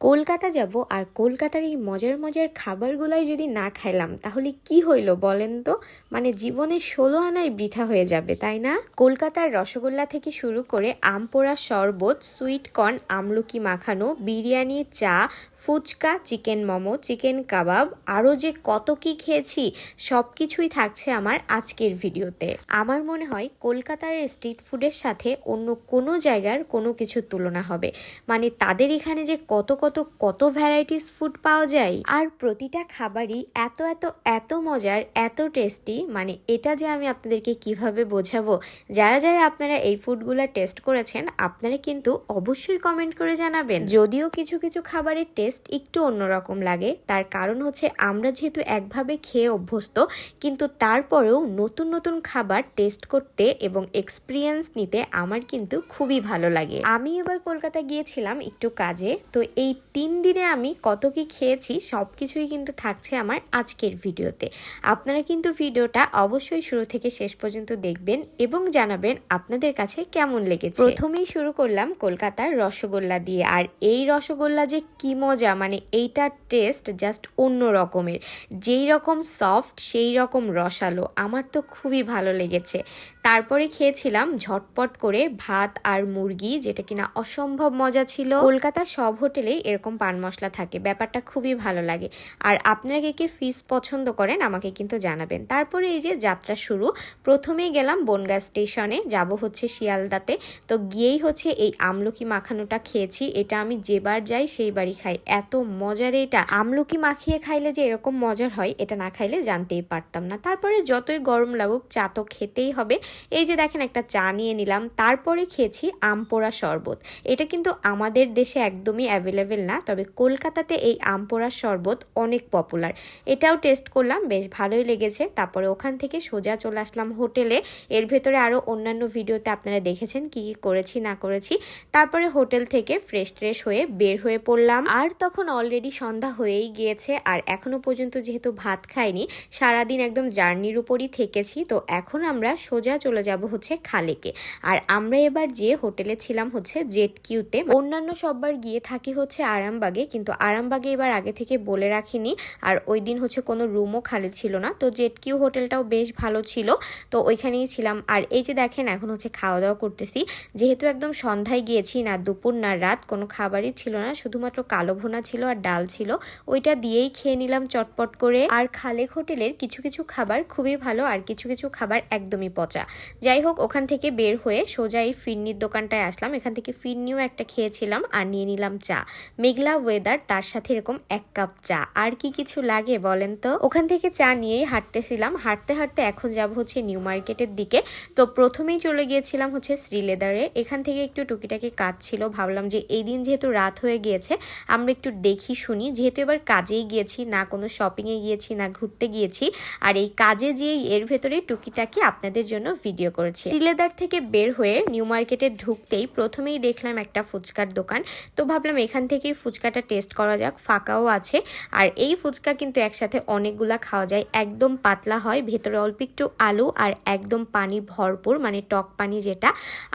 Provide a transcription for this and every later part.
কলকাতা যাব আর কলকাতার এই মজার মজার খাবারগুলাই যদি না খাইলাম, তাহলে কি হইল বলেন তো? মানে জীবনে ষোলো আনায় বৃথা হয়ে যাবে, তাই না? কলকাতার রসগোল্লা থেকে শুরু করে আমপোড়া শরবত সুইট কর্ন আমলকি মাখানো, বিরিয়ানি, চা ফুচকা, চিকেন মোমো, চিকেন কাবাব, আরও যে কত কি খেয়েছি সব কিছুই থাকছে আমার আজকের ভিডিওতে। আমার মনে হয় কলকাতার স্ট্রিট ফুডের সাথে অন্য কোনো জায়গার কোনো কিছুর তুলনা হবে। মানে তাদের এখানে যে কত কত কত ভ্যারাইটিস ফুড পাওয়া যায়, আর প্রতিটা খাবারই এত এত এত মজার, এত টেস্টি মানে এটা যে আমি আপনাদেরকে কীভাবে বোঝাবো, যারা যারা আপনারা এই ফুডগুলো টেস্ট করেছেন, আপনারা কিন্তু অবশ্যই কমেন্ট করে জানাবেন। যদিও কিছু কিছু খাবারের টেস্ট একটু অন্যরকম লাগে। তার কারণ হচ্ছে আমরা যেহেতু একভাবে খেয়ে অভ্যস্ত, কিন্তু তারপরেও নতুন নতুন খাবার টেস্ট করতে এবং এক্সপিরিয়েন্স নিতে আমার কিন্তু খুবই ভালো লাগে। আমি এবার কলকাতা গিয়েছিলাম একটু কাজে, তো এই তিন দিনে আমি কত কি খেয়েছি সব কিছুই কিন্তু থাকছে আমার আজকের ভিডিওতে। আপনারা কিন্তু ভিডিওটা অবশ্যই শুরু থেকে শেষ পর্যন্ত দেখবেন এবং জানাবেন আপনাদের কাছে কেমন লেগেছে। প্রথমেই শুরু করলাম কলকাতার রসগোল্লা দিয়ে। আর এই রসগোল্লা যে কি মজা মানে এইটার টেস্ট জাস্ট অন্য রকমের। যেই রকম সফট সেই রকম রসালো। আমার তো খুবই ভালো লেগেছে। তারপরে খেয়েছিলাম ঝটপট করে ভাত আর মুরগি, যেটা কিনা অসম্ভব মজা ছিল। কলকাতার সব হোটেলেই এরকম পান মশলা থাকে। ব্যাপারটা খুবই ভালো লাগে। আর আপনারা কে কে ফিস পছন্দ করেন, আমাকে কিন্তু জানাবেন। তারপরে এই যে যাত্রা শুরু, প্রথমেই গেলাম বনগা স্টেশনে। যাব হচ্ছে শিয়ালদাতে। তো গিয়েই হচ্ছে এই আমলকি মাখানোটা খেয়েছি। এটা আমি যেবার যাই সেইবারই খাই। এত মজার এটা। আমলকি মাখিয়ে খাইলে যে এরকম মজার হয়, এটা না খাইলে জানতেই পারতাম না। তারপরে যতই গরম লাগুক, চা তো খেতেই হবে। এই যে দেখেন, একটা চা নিয়ে নিলাম। তারপরে খেয়েছি আম পোড়া শরবত। এটা কিন্তু আমাদের দেশে একদমই অ্যাভেলেবেল না, তবে কলকাতাতে এই আম পোড়ার শরবত অনেক পপুলার এটাও টেস্ট করলাম, বেশ ভালোই লেগেছে। তারপরে ওখান থেকে সোজা চলে আসলাম হোটেলে। এর ভেতরে আরও অন্যান্য ভিডিওতে আপনারা দেখেছেন কি কি করেছি, না করেছি। তারপরে হোটেল থেকে ফ্রেশ ট্রেশ হয়ে বের হয়ে পড়লাম। আর তখন অলরেডি সন্ধ্যা হয়েই গিয়েছে আর এখনও পর্যন্ত যেহেতু ভাত খাইনি, সারাদিন একদম জার্নির উপরই থেকেছি, তো এখন আমরা সোজা চলে যাব হচ্ছে খালেকে। আর আমরা এবার যে হোটেলে ছিলাম হচ্ছে জেট কিউতে অন্যান্য সববার গিয়ে থাকি হচ্ছে আরামবাগে, কিন্তু আরামবাগে এবার আগে থেকে বলে রাখিনি, আর ওই দিন হচ্ছে কোনো রুমও খালি ছিল না, তো জেট কিউ হোটেলটাও বেশ ভালো ছিল, তো ওইখানেই ছিলাম। আর এই যে দেখেন, এখন হচ্ছে খাওয়া দাওয়া করতেছি, যেহেতু একদম সন্ধ্যায় গিয়েছি না দুপুর না রাত, কোনো খাবারই ছিল না, শুধুমাত্র কালো ভুনা ছিল আর ডাল ছিল, ওইটা দিয়েই খেয়ে নিলাম চটপট করে। আর খালেক হোটেলের কিছু কিছু খাবার খুবই ভালো আর কিছু কিছু খাবার একদমই পচা। যাই হোক, ওখান থেকে বের হয়ে সোজা এই ফিরনির দোকানটায় আসলাম। এখান থেকে ফিরনিও একটা খেয়েছিলাম আর নিয়ে নিলাম চা। মেঘলা ওয়েদার তার সাথে এরকম এক কাপ চা। আর কি কিছু লাগে বলেন তো? ওখান থেকে চা নিয়েই হাঁটতেছিলাম। হাঁটতে হাঁটতে এখন যাব হচ্ছে নিউ মার্কেটের দিকে। তো প্রথমেই চলে গিয়েছিলাম হচ্ছে শ্রীলেদারে। এখান থেকে একটু টুকিটাকি কাজ ছিল। ভাবলাম যে এই দিন যেহেতু রাত হয়ে গিয়েছে, আমরা একটু দেখি শুনি। যেহেতু এবার কাজেই গিয়েছি, না কোনো শপিংয়ে গিয়েছি, না ঘুরতে গিয়েছি, আর এই কাজে যেই এর ভেতরে টুকিটাকি আপনাদের জন্য ভিডিও করেছি। শ্রীলেদার থেকে বের হয়ে নিউ মার্কেটে ঢুকতেই প্রথমেই দেখলাম একটা ফুচকার দোকান। তো ভাবলাম এখান থেকেই ফুচকাটা টেস্ট করা যাক, ফাঁকাও আছে। আর এই ফুচকা কিন্তু একসাথে অনেকগুলা খাওয়া যায়। একদম পাতলা হয়, ভেতরে অল্প একটু আলু আর একদম পানি ভরপুর মানে টক পানি যেটা।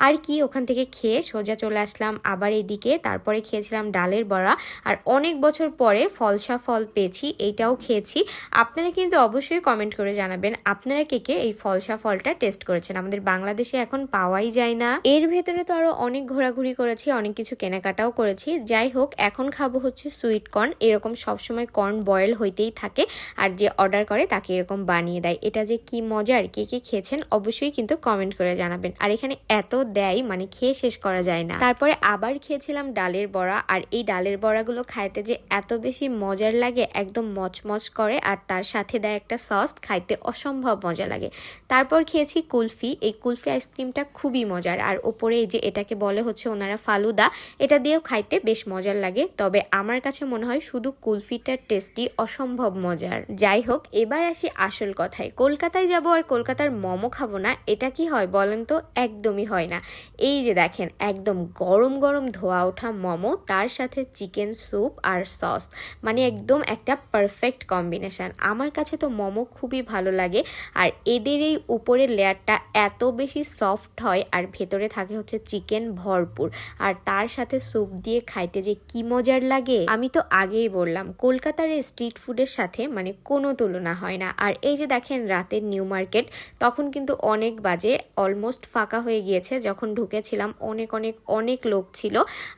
আর কি ওখান থেকে খেয়ে সোজা চলে আসলাম, আবার এদিকে। তারপরে খেয়েছিলাম ডালের বড়া। আর অনেক বছর পরে ফলসা ফল পেয়েছি, এইটাও খেয়েছি। আপনারা কিন্তু অবশ্যই কমেন্ট করে জানাবেন, আপনারা কে কে এই ফলসা ফলটা টেস্ট করেছেন? আমাদের বাংলাদেশে এখন পাওয়াই যায় না। এর ভেতরে তো আরও অনেক ঘোরাঘুরি করেছি, অনেক কিছু কেনাকাটাও করেছি। যাই হোক, এখন খাব হচ্ছে সুইট কর্ন এরকম সবসময় কর্ন বয়েল হইতেই থাকে, আর যে অর্ডার করে তাকে এরকম বানিয়ে দেয়। এটা যে কি মজার, কে কে খেয়েছেন অবশ্যই কিন্তু কমেন্ট করে জানাবেন। আর এখানে এত দেয় মানে খেয়ে শেষ করা যায় না। তারপরে আবার খেয়েছিলাম ডালের বড়া, আর এই ডালের বড়াগুলো খাইতে যে এত বেশি মজার লাগে, একদম মচমচ করে, আর তার সাথে দেয় একটা সস, খাইতে অসম্ভব মজা লাগে। তারপর খেয়েছি কুলফি, এই কুলফি আইসক্রিমটা খুবই মজার। আর ওপরে এই যে এটাকে বলে হচ্ছে ওনারা ফালুদা, এটা দিয়েও খাইতে বেশ মজার লাগে। তবে আমার কাছে মনে হয় শুধু কুলফিটার টেস্টি অসম্ভব মজার। যাই হোক, এবার আসি আসল কথায়। কলকাতায় যাব আর কলকাতার মোমো খাব না, এটা কি হয় বলেন তো? একদমই হয় না। এই যে দেখেন, একদম গরম গরম ধোয়া ওঠা মোমো, তার সাথে চিকেন স্যুপ আর সস মানে একদম একটা পারফেক্ট কম্বিনেশন আমার কাছে তো মোমো খুবই ভালো লাগে। আর এদের এই উপরের লেয়ারটা এত বেশি সফট হয় আর ভেতরে থাকে হচ্ছে চিকেন ভরপুর। আর তার সাথে স্যুপ দিয়ে খাইতে যে কি মজার লাগে? আমি তো আগেই বললাম, কলকাতার এই স্ট্রিট ফুডের সাথে মানে কোনো তুলনা হয় না। আর এই যে দেখেন রাতের নিউ মার্কেট তখন কিন্তু অনেক বাজে অলমোস্ট ফাঁকা হয়ে গিয়েছে। যখন ঢুকেছিলাম, অনেক অনেক অনেক লোক ছিল।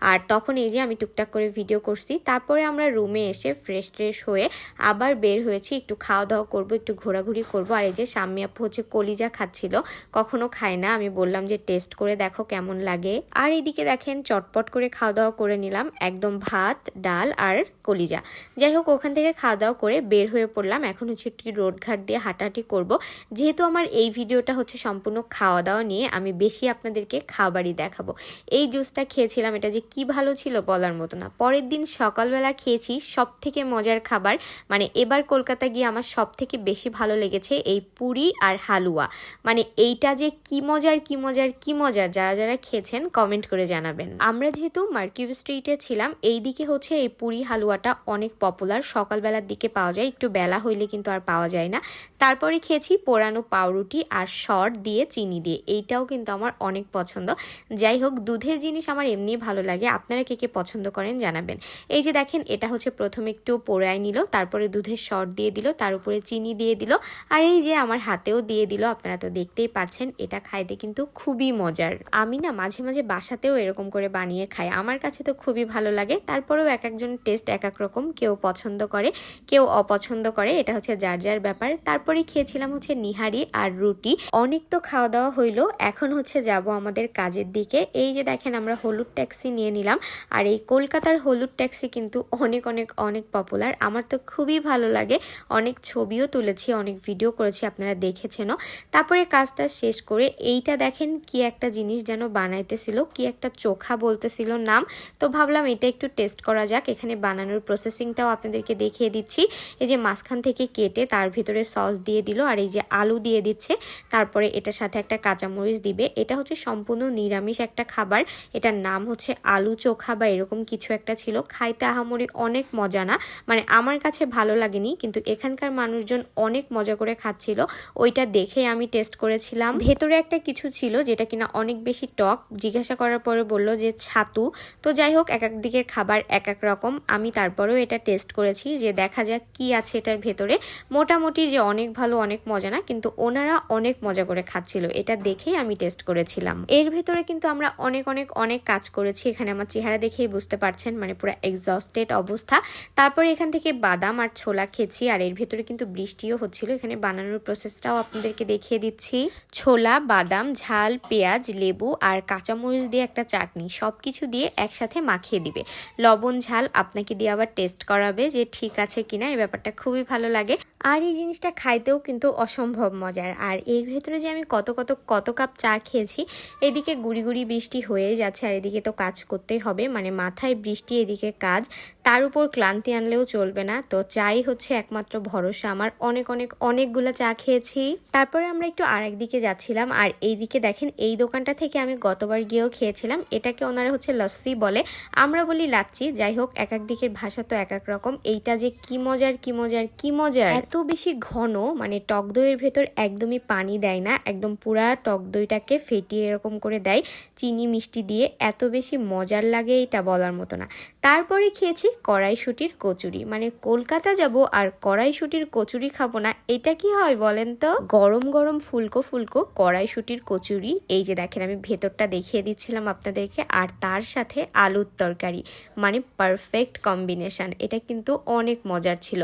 আর তখন এই যে আমি টুকটাক করে ভিডিও করছি। তারপরে আমরা রুমে এসে ফ্রেশ ট্রেশ হয়ে আবার বের হয়েছি। একটু খাওয়া দাওয়া করব, একটু ঘোরাঘুরি করব। আর এই যে সাম্মি আপু হচ্ছে কলিজা খাচ্ছিল, কখনো খায় না। আমি বললাম যে টেস্ট করে দেখো কেমন লাগে। আর এদিকে দেখেন চটপট করে খাওয়া দাওয়া করে নিলাম। একদম ভাত, ডাল আর কলিজা। যাই হোক, ওখান থেকে খাওয়া দাওয়া করে বের হয়ে পড়লাম। এখন হচ্ছে একটু রোডঘাট দিয়ে হাঁটাহাঁটি করব। যেহেতু আমার এই ভিডিওটা হচ্ছে সম্পূর্ণ খাওয়া দাওয়া নিয়ে, আমি বেশি আপনাদেরকে খাবারই দেখাবো। এই জুসটা খেয়েছিলাম, এটা যে কি ভালো ছিল বলার মতো না। পরের দিন সকালবেলা খেয়েছি সব থেকে মজার খাবার। মানে এবার কলকাতা গিয়ে আমার সব থেকে বেশি ভালো লেগেছে এই পুরি আর হালুয়া। মানে এইটা যে কি মজার কি মজার কি মজার, যারা যারা খেয়েছেন কমেন্ট করে জানাবেন। আমরা যেহেতু মার্কিউ স্ট্রিটে ছিলাম এই দিকে হচ্ছে এই পুরি হালুয়াটা অনেক পপুলার সকালবেলার দিকে পাওয়া যায়, একটু বেলা হইলে কিন্তু আর পাওয়া যায় না। তারপরে খেয়েছি পোড়ানো পাউরুটি আর শর্ট দিয়ে চিনি দিয়ে। এইটাও কিন্তু আমার অনেক পছন্দ। যাই হোক, দুধের জিনিস আমার এমনি ভালো লাগে। আপনারা কে কে পছন্দ করেন জানাবেন। এই যে দেখেন, এটা হচ্ছে প্রথমে একটু পোড়ায় নিল, তারপরে দুধের শর্ট দিয়ে দিল, তার উপরে চিনি দিয়ে দিল, আর এই যে আমার হাতেও দিয়ে দিল, আপনারা তো দেখতেই পাচ্ছেন এটা খাইতে কিন্তু খুবই মজার। আমি না মাঝে মাঝে বাসাতেও এরকম করে বানিয়ে খাই, আমার কাছে তো খুবই ভালো লাগে, তারপরেও এক একজন টেস্ট এক এক রকম, কেউ পছন্দ করে, কেউ অপছন্দ করে, এটা হচ্ছে যার যার ব্যাপার। তারপরে খেয়েছিলাম হচ্ছে নিহারি আর রুটি, অনেক তো খাওয়া দাওয়া হইল, এখন হচ্ছে যাব আমাদের কাজের দিকে। এই যে দেখেন, আমরা হলুদ ট্যাক্সি নিয়ে নিলাম, আর এই কলকাতার হলুদ ট্যাক্সি কিন্তু অনেক অনেক অনেক পপুলার আমার তো খুবই ভালো লাগে। অনেক ছবিও তুলেছি, অনেক ভিডিও করেছি, আপনারা দেখেছেনও। তারপরে কাজটা শেষ করে এইটা দেখেন কি একটা জিনিস যেন বানাইতেছিল, কি একটা চোখা বলতেছিল নাম। তো ভাবলাম এটা একটু টেস্ট করা যাক। এখানে বানানোর প্রসেসিংটাও আপনাদেরকে দেখিয়ে দিচ্ছি। এই যে মাঝখান থেকে কেটে তার ভিতরে সস দিয়ে দিল, আর এই যে আলু দিয়ে দিচ্ছে। তারপরে এটার সাথে একটা কাঁচামরিচ দিবে। এটা হচ্ছে সম্পূর্ণ নিরামিষ একটা খাবার। এটার নাম হচ্ছে আলু চোখা বা এরকম কিছু একটা ছিল। খাইতে আহামরি অনেক মজা না। মানে আমার কাছে ভালো লাগেনি, কিন্তু এখানকার মানুষজন অনেক মজা করে খাচ্ছিল। ওইটা দেখে আমি টেস্ট করেছিলাম। ভেতরে একটা কিছু ছিল যেটা কিনা অনেক বেশি টক। জিজ্ঞাসা করার পরে বলল যে ছাতু। তো যাই হোক, এক এক দিকের খাবার এক এক রকম। আমি তারপরেও এটা টেস্ট করেছি যে দেখা যাক কি আছে এটার ভেতরে। মোটামুটি যে অনেক ভালো, অনেক মজা না, কিন্তু ওনারা অনেক মজা করে খাচ্ছিল। এটা দেখেই আমি টেস্ট করেছিলাম। এর ভেতরে কিন্তু আমরা অনেক অনেক অনেক কাজ করেছি। এখানে আমার চেহারা দেখেই বুঝতে পারছেন। মানে পুরো এক্সস্টেড অবস্থা। তারপরে এখান থেকে বাদাম আর ছোলা খেয়েছি, আর এর ভেতরে কিন্তু বৃষ্টিও হচ্ছিল। এখানে বানানোর প্রসেসটাও আপনাদেরকে দেখিয়ে দিচ্ছি। ছোলা, বাদাম, ঝাল, পেঁয়াজ, লেবু আর কাঁচামরিচ দিয়ে একটা চাটনি সব কিছু দিয়ে একসাথে মাখিয়ে দিবে। লবণ, ঝাল আপনাকে দিয়ে আবার টেস্ট করাবে যে ঠিক আছে কিনা, এই ব্যাপারটা খুবই ভালো লাগে। আর এই জিনিসটা খাইতেও কিন্তু অসম্ভব মজার। আর এর ভেতরে যে আমি কত কত কত কাপ চা খেয়েছি, এদিকে গুড়ি গুড়ি বৃষ্টি হয়ে যাচ্ছে, আর এদিকে তো কাজ করতেই হবে। মানে মাথায় বৃষ্টি, এদিকে কাজ। তার উপর ক্লান্তি আনলেও চলবে না। তো চাই হচ্ছে একমাত্র ভরসা। আমার অনেক অনেক, অনেকগুলো চা খেয়েছি। তারপরে আমরা একটু আরেক দিকে যাচ্ছিলাম। আর এই দিকে দেখেন, এই দোকানটা থেকে আমি গতবার গিয়েও খেয়েছিলাম। এটাকে ওনারা হচ্ছে লস্যি বলে। আমরা বলি লাচ্ছি যাই হোক, এক এক দিকের ভাষা তো এক এক রকম। এইটা যে কি মজার কি মজার কি মজার? এত বেশি ঘন মানে টক দইয়ের ভেতর একদমই পানি দেয় না। একদম পুরা টক দইটাকে ফেটিয়ে এরকম করে দেয়, চিনি মিষ্টি দিয়ে। এত বেশি মজার লাগে এটা বলার মতো না। তারপরে খেয়েছি কড়াইশুটির কচুরি। মানে কলকাতা যাব আর কড়াইশুটির কচুরি খাব না, এটা কি হয় বলেন তো? গরম গরম ফুলকো ফুলকো কড়াইশুটির কচুরি, এই যে দেখেন আমি ভেতরটা দেখিয়ে দিচ্ছিলাম আপনাদেরকে, আর তার সাথে আলুর তরকারি। মানে পারফেক্ট কম্বিনেশন এটা কিন্তু অনেক মজার ছিল।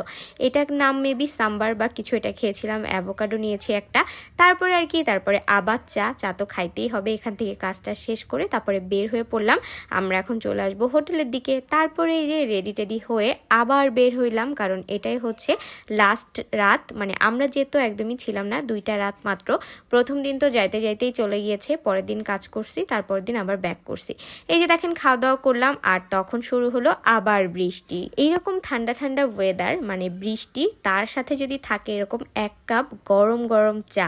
এটার নাম মেবি সাম্বার বা কিছু এটা খেয়েছিলাম অ্যাভোকাডো নিয়েছি একটা। তারপরে আর কি, তারপরে আবার চা চা তো খাইতেই হবে, এখান থেকে কাজটা শেষ করে তারপরে বের হয়ে পড়লাম। আমরা এখন চলে আসব হোটেলের দিকে। তারপরে এই যে রেডি টেডি হয়ে আবার বের হইলাম, কারণ এটাই হচ্ছে লাস্ট রাত। মানে আমরা যেহেতু একদমই ছিলাম না, দুইটা রাত মাত্র। প্রথম দিন তো যাইতে যাইতেই চলে গিয়েছে, পরের দিন কাজ করছি, তারপরের দিন আবার ব্যাক করছি। এই যে দেখেন খাওয়া দাওয়া করলাম, আর তখন শুরু হলো আবার বৃষ্টি। এইরকম ঠান্ডা ঠান্ডা ওয়েদার মানে বৃষ্টি, তার সাথে যদি থাকে এরকম এক কাপ গরম গরম চা,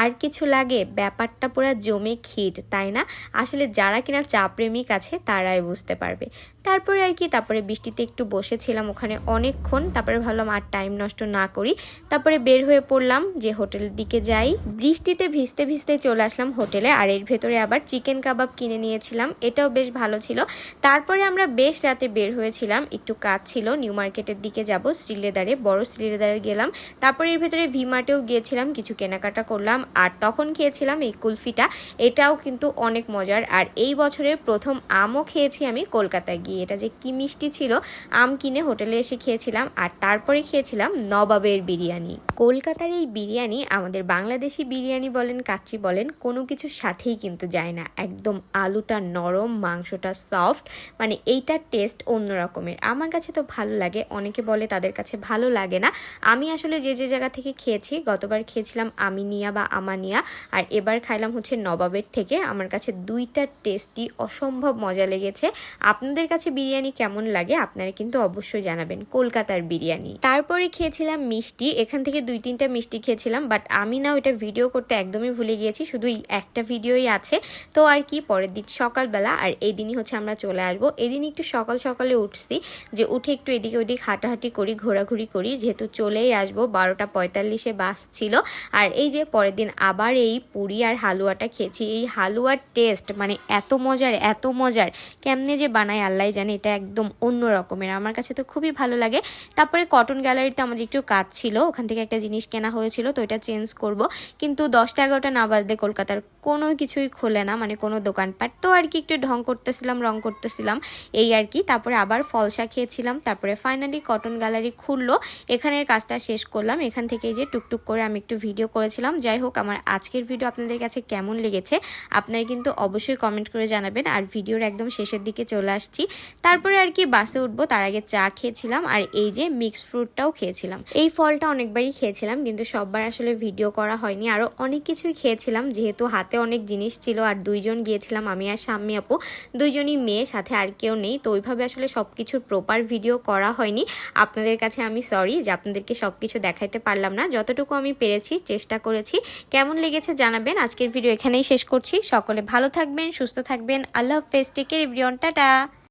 আর কিছু লাগে, ব্যাপারটা পুরো জমে ক্ষীর, তাই না? আসলে যারা কিনা চা প্রেমিক আছে, তারাই বুঝতে পারবে। তারপরে আর কি, তারপরে বৃষ্টি বৃষ্টিতে একটু বসেছিলাম ওখানে অনেকক্ষণ, তারপরে ভাবলাম আর টাইম নষ্ট না করি। তারপরে বের হয়ে পড়লাম যে হোটেলের দিকে যাই। বৃষ্টিতে ভিজতে ভিজতে চলে আসলাম হোটেলে, আর এর ভেতরে আবার চিকেন কাবাব কিনে নিয়েছিলাম, এটাও বেশ ভালো ছিল। তারপরে আমরা বেশ রাতে বের হয়েছিলাম, একটু কাজ ছিল, নিউ মার্কেটের দিকে যাব, শ্রীলেদারে, বড় শ্রীলেদারে গেলাম। তারপরে এর ভেতরে ভিমার্টেও গিয়েছিলাম, কিছু কেনাকাটা করলাম, আর তখন খেয়েছিলাম এই কুলফিটা, এটাও কিন্তু অনেক মজার। আর এই বছরের প্রথম আমও খেয়েছি আমি কলকাতায় গিয়ে, এটা যে কি মিষ্টি ছিল আম কিনে হোটেলে এসে খেয়েছিলাম আর তারপরে খেয়েছিলাম নবাবের বিরিয়ানি। কলকাতার এই বিরিয়ানি আমাদের বাংলাদেশি বিরিয়ানি বলেন, কাচ্চি বলেন, কোনো কিছুর সাথেই কিন্তু যায় না। একদম আলুটা নরম, মাংসটা সফট মানে এইটার টেস্ট অন্য রকমের। আমার কাছে তো ভালো লাগে, অনেকে বলে তাদের কাছে ভালো লাগে না। আমি আসলে যে যে জায়গা থেকে খেয়েছি, গতবার খেয়েছিলাম আমিনিয়া বা আমানিয়া, আর এবার খাইলাম হচ্ছে নবাবের থেকে। আমার কাছে দুইটার টেস্টই অসম্ভব মজা লেগেছে। আপনাদের কাছে বিরিয়ানি কেমন লাগে? আপনারা কিন্তু অবশ্যই জানাবেন কলকাতার বিরিয়ানি। তারপরে খেয়েছিলাম মিষ্টি, এখান থেকে দুই তিনটা মিষ্টি খেয়েছিলাম বাট আমি না ওইটা ভিডিও করতে একদমই ভুলে গিয়েছি শুধু একটা ভিডিওই আছে। তো আর কি, পরের দিন সকালবেলা, আর এই দিনই হচ্ছে আমরা চলে আসব। এদিন একটু সকাল সকালে উঠছি, যে উঠে একটু এদিকে ওদিক হাঁটাহাঁটি করি, ঘোরাঘুরি করি, যেহেতু চলেই আসব, বারোটা পঁয়তাল্লিশে বাস ছিল। আর এই যে পরের দিন আবার এই পুরি আর হালুয়াটা খেয়েছি, এই হালুয়ার টেস্ট মানে এত মজার এত মজার, কেমনে যে বানায় আল্লাহ জানে, এটা একদম অন্য রকমের। আমার কাছে তো খুবই ভালো লাগে। তারপরে কটন গ্যালারিতে আমাদের একটু কাজ ছিল। ওখান থেকে একটা জিনিস কেনা হয়েছিল, তো এটা চেঞ্জ করব। কিন্তু দশটা এগারোটা না বাজলে কলকাতার কোনো কিছুই খোলে না মানে কোনো দোকানপাট। তো আর কি একটু ঢং করতেছিলাম, রং করতেছিলাম, এই আর কি। তারপরে আবার ফলসা খেয়েছিলাম, তারপরে ফাইনালি কটন গ্যালারি খুললো। এখানের কাজটা শেষ করলাম। এখান থেকে যে টুকটুক করে আমি একটু ভিডিও করেছিলাম। যাই হোক, আমার আজকের ভিডিও আপনাদের কাছে কেমন লেগেছে, আপনারা কিন্তু অবশ্যই কমেন্ট করে জানাবেন। আর ভিডিওর একদম শেষের দিকে চলে আসছি। তারপরে আর কি বাসে উঠবো, তার আগে চা খেয়েছিলাম। আর এই যে মিক্সড ফ্রুটটাও খেয়েছিলাম। এই ফলটা অনেকবারই খেয়েছিলাম, কিন্তু সববার আসলে ভিডিও করা হয়নি। আরও অনেক কিছুই খেয়েছিলাম, যেহেতু হাতে অনেক জিনিস ছিল আর দুইজন গিয়েছিলাম আমি আর সাম্মি আপু। দুইজনই মেয়ে, সাথে আর কেউ নেই। তো ওইভাবে আসলে সব কিছুর প্রপার ভিডিও করা হয়নি। আপনাদের কাছে আমি সরি যে আপনাদেরকে সব কিছু দেখাইতে পারলাম না। যতটুকু আমি পেরেছি, চেষ্টা করেছি। কেমন লেগেছে জানাবেন। আজকের ভিডিও এখানেই শেষ করছি। সকলে ভালো থাকবেন, সুস্থ থাকবেন। আল্লাহ হাফেজ। Take care everyone tata.